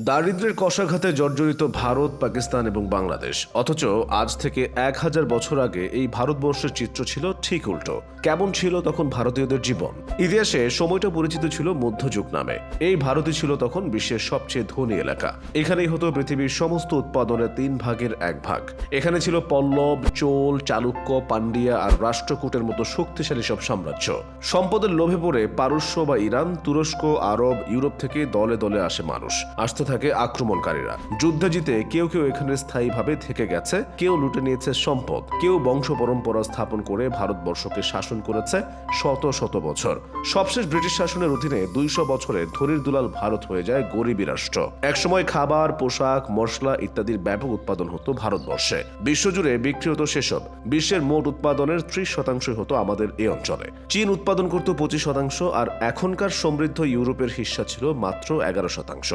দারিদ্র্যের কষাঘাতে জর্জরিত ভারত, পাকিস্তান এবং বাংলাদেশ। অথচ আজ থেকে এক হাজার বছর আগে এই ভারতবর্ষের চিত্র ছিল ঠিক উল্টো। কেমন ছিল তখন ভারতীয়দের জীবন? ইতিহাসে সময়টা পরিচিত ছিল মধ্যযুগ নামে। এই ভারতই ছিল তখন বিশ্বের সবচেয়ে ধনী এলাকা। এখানেই হতো পৃথিবীর সমস্ত উৎপাদনের তিন ভাগের এক ভাগ। এখানে ছিল পল্লব, চোল, চালুক্য, পান্ডিয়া আর রাষ্ট্রকূটের মতো শক্তিশালী সব সাম্রাজ্য। সম্পদের লোভে পড়ে পারস্য বা ইরান, তুরস্ক, আরব, ইউরোপ থেকে দলে দলে আসে মানুষ। আসতে থাকে আক্রমণকারীরা। যুদ্ধে জিতে কেউ কেউ এখানে স্থায়ীভাবে থেকে গেছে, কেউ লুটে নিয়েছে সম্পদ, কেউ বংশ পরম্পরা স্থাপন করে ভারতবর্ষকে শাসন করেছে শত শত বছর। সবশেষ ব্রিটিশ শাসনের অধীনে দুইশো বছরে ধরির দুলাল ভারত হয়ে যায় গরিবী রাষ্ট্র। একসময় খাবার, পোশাক, মশলা ইত্যাদির ব্যাপক উৎপাদন হতো ভারতবর্ষে। বিশ্বজুড়ে বিক্রি হতো সেসব। বিশ্বের মোট উৎপাদনের ত্রিশ শতাংশই হতো আমাদের এই অঞ্চলে। চীন উৎপাদন করত পঁচিশ শতাংশ আর এখনকার সমৃদ্ধ ইউরোপের হিস্সা ছিল মাত্র এগারো শতাংশ।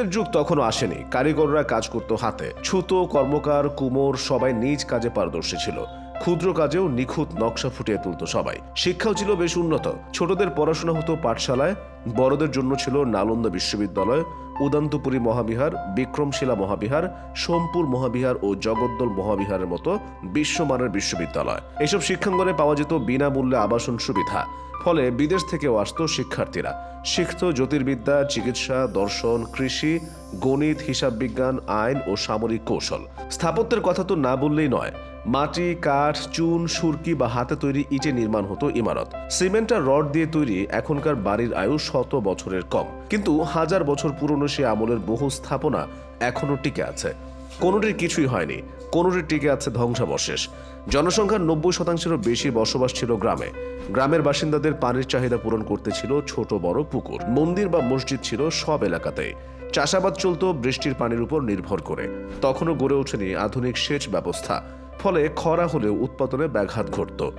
শিল্পের যুগ তখনও আসেনি। কারিগররা কাজ করত হাতে। ছুতো, কর্মকার, কুমোর সবাই নিজ কাজে পারদর্শী ছিল। ক্ষুদ্র কাজেও নিখুঁত নকশা ফুটিয়ে তুলত সবাই। শিক্ষাও ছিল বেশ উন্নত। ছোটদের পড়াশোনা হতো পাঠশালায়, বড়দের জন্য ছিল নালন্দা বিশ্ববিদ্যালয় উদান্তপুরী মহাবিহার, বিক্রমশিলা মহাবিহার, সোমপুর মহাবিহার ও জগদ্দল মহাবিহারের মতো বিশ্বমানের বিশ্ববিদ্যালয়। এসব শিক্ষাঙ্গনে পাওয়া যেত বিনামূল্যে আবাসন সুবিধা। ফলে বিদেশ থেকেও আসত শিক্ষার্থীরা। শিখত জ্যোতির্বিদ্যা, চিকিৎসা, দর্শন, কৃষি গণিত, হিসাব বিজ্ঞান, আইন ও সামরিক কৌশল। স্থাপত্যের কথা তো না বললেই নয়। মাটি, কাঠ, চুন, সুরকি বা হাতে তৈরি ইটে নির্মাণ হতো ইমারত। সিমেন্ট আর রড দিয়ে তৈরি এখনকার বাড়ির আয়ু শত বছরের কম। কিন্তু হাজার বছর পুরনো সে আমলের বহু স্থাপনা এখনও টিকে আছে। কোনোটির কিছুই হয়নি। কোনোটির টিকে আছে ধ্বংসাবশেষ। জনসংখ্যার নব্বই শতাংশেরও বেশি বসবাস ছিল গ্রামে। গ্রামের বাসিন্দাদের পানির চাহিদা পূরণ করতে ছিল ছোট বড় পুকুর। মন্দির বা মসজিদ ছিল সব এলাকাতে। চাষাবাদ চলত বৃষ্টির পানির উপর নির্ভর করে। তখনও গড়ে ওঠেনি আধুনিক সেচ ব্যবস্থা। ফলে খরা হলেও উৎপাদনে ব্যাঘাত ঘটত।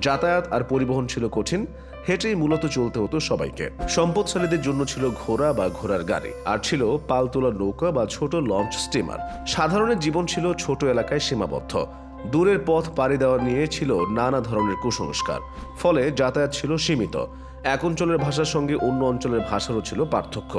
যাতায়াত আর পরিবহন ছিল কঠিন, হেঁটেই মূলত চলতে হতো সবাইকে। সম্পদশালীদের জন্য ছিল ঘোড়া বা ঘোড়ার গাড়ি, আর ছিল পালতোলা নৌকা বা ছোট লঞ্চ স্টিমার। সাধারণের জীবন ছিল ছোট এলাকায় সীমাবদ্ধ। দূরের পথ পাড়ি দেওয়া নিয়ে ছিল নানা ধরনের কুসংস্কার, ফলে যাতায়াত ছিল সীমিত। এক অঞ্চলের ভাষার সঙ্গে অন্য অঞ্চলের ভাষারও ছিল পার্থক্য।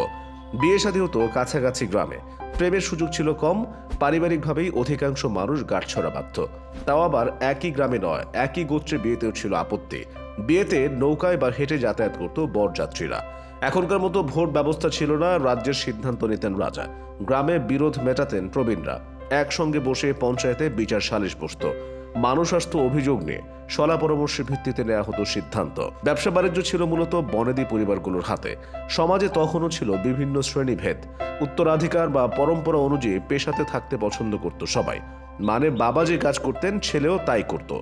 বিয়ে শাদী হতো কাছাকাছি গ্রামে। প্রেমের সুযোগ ছিল কম, পারিবারিকভাবেই অধিকাংশ মানুষ গাঁটছড়া বাধ্য। তাও আবার একই গ্রামে নয়, একই গোত্রে বিয়েতেও ছিল আপত্তি। বিয়েতে নৌকায় বা হেঁটে যাতায়াত করত বরযাত্রীরা। এখনকার মতো ভোট ব্যবস্থা ছিল না, রাজ্যের সিদ্ধান্ত নিতেন রাজা। গ্রামে বিরোধ মেটাতেন প্রবীণরা। একসঙ্গে বসে পঞ্চায়েতে বিচার সালিশ বসত। আসতো অভিযোগ নিয়ে সলা পরামর্শের ভিত্তিতে নেওয়া হতো সিদ্ধান্ত। ব্যবসা বাণিজ্য ছিল মূলত বনেদি পরিবারগুলোর হাতে। সমাজে তখনও ছিল বিভিন্ন শ্রেণীভেদ। উত্তরাধিকার বা পরম্পরা অনুযায়ী পেশাতে থাকতে পছন্দ করত সবাই। মানে বাবা যে কাজ করতেন, ছেলেও তাই করত।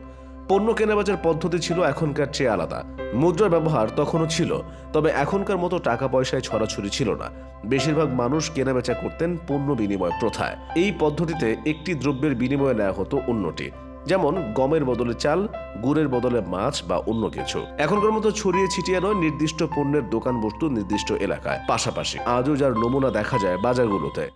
পণ্য কেনাবেচার পদ্ধতি ছিল এখনকার চেয়ে আলাদা। মুদ্রার ব্যবহার তখনও ছিল, তবে এখনকার মতো টাকা পয়সায় ছড়াছড়ি ছিল না। বেশিরভাগ মানুষ কেনাবেচা করতেন পণ্য বিনিময় প্রথায়। এই পদ্ধতিতে একটি দ্রব্যের বিনিময়ে নেওয়া হতো অন্যটি। যেমন গমের বদলে চাল, গুড়ের বদলে মাছ বা অন্য কিছু। এখনকার মতো ছড়িয়ে ছিটিয়ে নয় নির্দিষ্ট পণ্যের দোকান বস্তু নির্দিষ্ট এলাকায়। পাশাপাশি আজও যার নমুনা দেখা যায় বাজারগুলোতে।